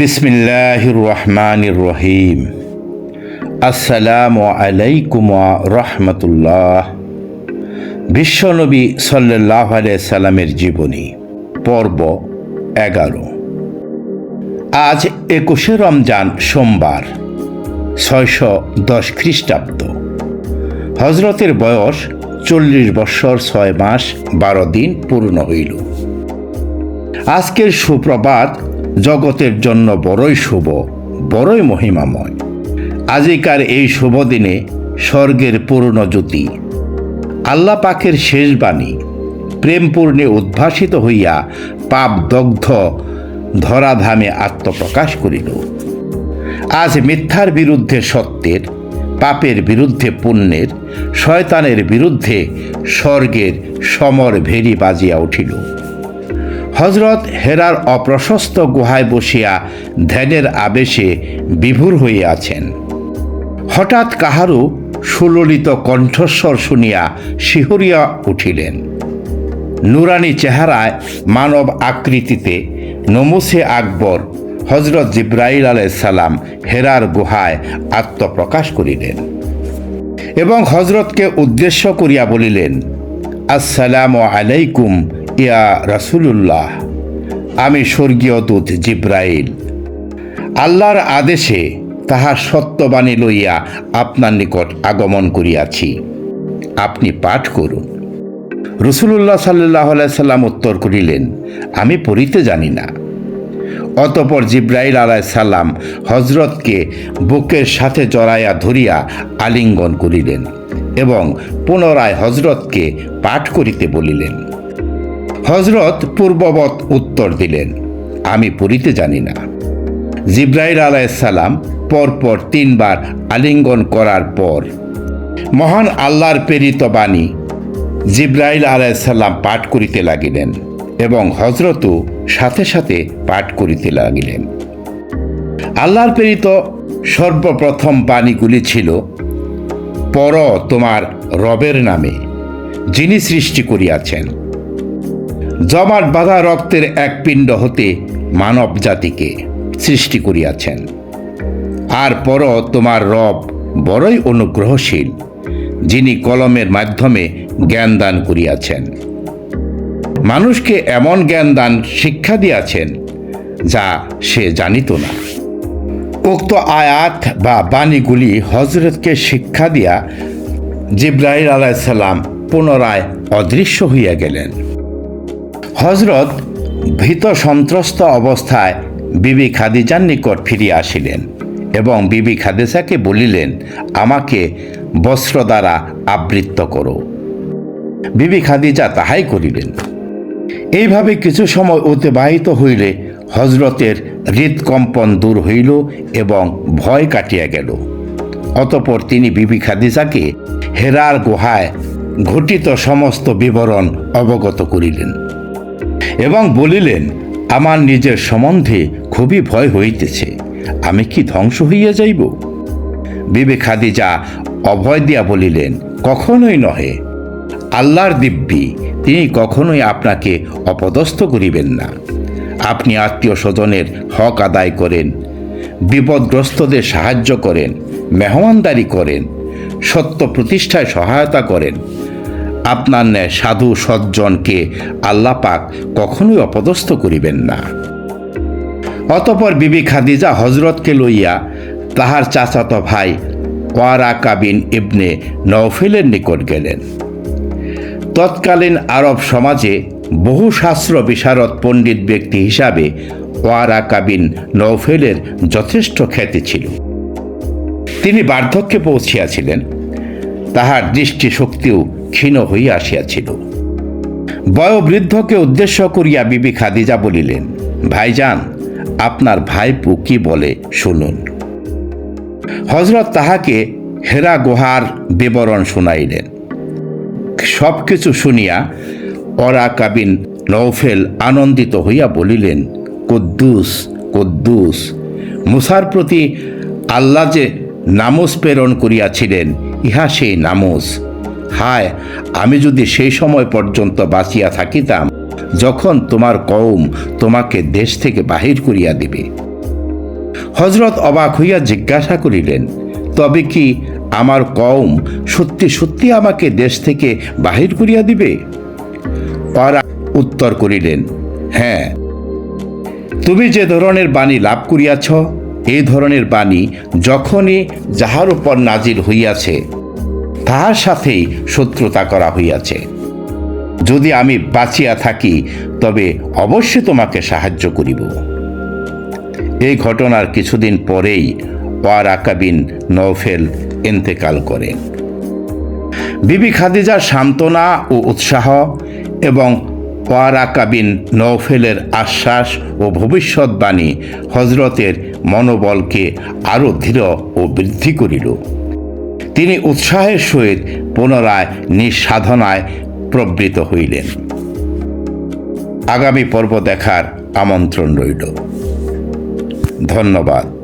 বিসমিল্লাহির রহমানির রহিম আসসালামু আলাইকুম রহমতুল্লাহ বিশ্বনবী সাল্লাহ সাল্লামের জীবনী, পর্ব এগারো। আজ একুশে রমজান সোমবার, ছয়শো দশ খ্রিস্টাব্দ। হজরতের বয়স চল্লিশ বৎসর ছয় মাস বারো দিন পূর্ণ হইল। আজকের সুপ্রভাত জগতের জন্য বড়ই শুভ, বড়ই মহিমাময়। আজিকার এই শুভ দিনে স্বর্গের পূর্ণ জ্যোতি, আল্লাহ পাকের শেষ বাণী প্রেমপূর্ণে উদ্ভাসিত হইয়া পাপ দগ্ধ ধরাধামে আত্মপ্রকাশ করিল। আজ মিথ্যার বিরুদ্ধে সত্যের, পাপের বিরুদ্ধে পুণ্যের, শয়তানের বিরুদ্ধে স্বর্গের সমর ভেরি বাজিয়া উঠিল। হজরত হেরার অপ্রশস্ত গুহায় বসিয়া ধ্যানের আবেশে বিভোর হইয়াছেন হঠাৎ কাহারও সুললিত কণ্ঠস্বর শুনিয়া শিহরিয়া উঠিলেন। নুরানি চেহারায় মানব আকৃতিতে নমসে আকবর হজরত জিব্রাইল সালাম হেরার গুহায় আত্মপ্রকাশ করিলেন এবং হজরতকে উদ্দেশ্য করিয়া বলিলেন, আসসালাম আলাইকুম ইয়া রাসুলুল্লাহ, আমি স্বর্গীয় দূত জিব্রাইল। আল্লাহর আদেশে তাহার সত্যবাণী লইয়া আপনার নিকট আগমন করিয়াছি। আপনি পাঠ করুন। রসুল্লাহ সাল্লাহ সাল্লাম উত্তর করিলেন, আমি পড়িতে জানি না। অতপর জিব্রাইল আলাহ সাল্লাম হজরতকে বুকের সাথে জড়াইয়া ধরিয়া আলিঙ্গন করিলেন এবং পুনরায় হজরতকে পাঠ করিতে বলিলেন। হজরত পূর্ববৎ উত্তর দিলেন, আমি পড়িতে জানি না। জিব্রাইল আলাইসাল্লাম পরপর তিনবার আলিঙ্গন করার পর মহান আল্লাহর প্রেরিত বাণী জিব্রাইল আলাইসাল্লাম পাঠ করিতে লাগিলেন এবং হজরতও সাথে সাথে পাঠ করিতে লাগিলেন। আল্লাহর প্রেরিত সর্বপ্রথম বাণীগুলি ছিল পর তোমার রবের নামে, যিনি সৃষ্টি করিয়াছেন। জমাট বাঁধা রক্তের এক পিণ্ড হতে মানব জাতিকে সৃষ্টি করিয়াছেন। আর পর তোমার রব বড়ই অনুগ্রহশীল, যিনি কলমের মাধ্যমে জ্ঞান দান করিয়াছেন। মানুষকে এমন জ্ঞান দান শিক্ষা দিয়াছেন, যা সে জানিত না। উক্ত আয়াত বা বাণীগুলি হজরতকে শিক্ষা দিয়া জিব্রাহিল আলাইসাল্লাম পুনরায় অদৃশ্য হইয়া গেলেন। হজরত ভীত সন্ত্রস্ত অবস্থায় বিবি খাদিজার নিকট ফিরিয়া আসিলেন এবং বিবি খাদিজাকে বলিলেন, আমাকে বস্ত্র দ্বারা আবৃত্ত করো। বিবি খাদিজা তাহাই করিলেন। এইভাবে কিছু সময় অতিবাহিত হইলে হজরতের হৃদকম্পন দূর হইল এবং ভয় কাটিয়া গেল। অতপর তিনি বিবি খাদিজাকে হেরার গুহায় ঘটিত সমস্ত বিবরণ অবগত করিলেন। এবং বলিলেন, আমার নিজের সম্বন্ধে খুবই ভয় হইতেছে, আমি কি ধ্বংস হইয়া যাইব? বিবে খাদিজা অভয় দিয়া বলিলেন, কখনোই নহে। আল্লাহর দিব্যি, তিনি কখনোই আপনাকে অপদস্থ করিবেন না। আপনি আত্মীয় স্বজনের হক আদায় করেন, বিপদগ্রস্তদের সাহায্য করেন, মেহমানদারি করেন, সত্য প্রতিষ্ঠায় সহায়তা করেন আপনার ন্যায় সাধু সজ্জনকে আল্লাপাক কখনোই অপদস্থ করিবেন না। অতপর বিবি খাদিজা হজরতকে লইয়া তাহার চাচাত ভাই ওয়ারা কাবিন ইবনে নওফেলের নিকট গেলেন। তৎকালীন আরব সমাজে বহু শাস্ত্র বিশারদ পণ্ডিত ব্যক্তি হিসাবে ওয়ারা কাবিন নৌফেলের যথেষ্ট খ্যাতি ছিল। তিনি বার্ধক্যে পৌঁছিয়াছিলেন। তাহার দৃষ্টিশক্তিও ক্ষীণ হইয়া আসিয়াছিল। বয়োবৃদ্ধকে উদ্দেশ্য করিয়া বিবি খাদিজা বলিলেন, ভাইজান, আপনার ভাইপু কি বলে শুনুন। হজরত তাহাকে হেরা গুহার বিবরণ শুনাইলেন। সব কিছু শুনিয়া অরা কাবিন নৌফেল আনন্দিত হইয়া বলিলেন, কদ্দুস কদ্দুস, মুসার প্রতি আল্লাহ যে নামোজ প্রেরণ করিয়াছিলেন, ইহা সেই নামোজ হায়, আমি যদি সেই সময় পর্যন্ত বাঁচিয়া থাকিতাম, যখন তোমার কৌম তোমাকে দেশ থেকে বাহির করিয়া দিবে। হজরত অবাক হইয়া জিজ্ঞাসা করিলেন, তবে কি আমার কওম সত্যি সত্যি আমাকে দেশ থেকে বাহির করিয়া দিবে? উত্তর করিলেন হ্যাঁ। তুমি যে ধরনের বাণী লাভ করিয়াছ এই ধরনের বাণী যখনই যাহার উপর নাজির হইয়াছে তাহার সাথেই শত্রুতা করা হইয়াছে। যদি আমি বাঁচিয়া থাকি, তবে অবশ্যই তোমাকে সাহায্য করিব। এই ঘটনার কিছুদিন পরেই ওয়ারাকা বিন নৌফেল ইন্তেকাল করেন বিবি খাদিজার সান্ত্বনা ও উৎসাহ এবং ওয়ারাকা বিন নৌফেলের আশ্বাস ও ভবিষ্যৎবাণী হজরতের মনোবলকে আরও দৃঢ় ও বৃদ্ধি করিল। তিনি উৎসাহের সহিত পুনরায় নিঃসাধনায় প্রবৃত হইলেন। আগামী পর্ব দেখার আমন্ত্রণ রইল। ধন্যবাদ।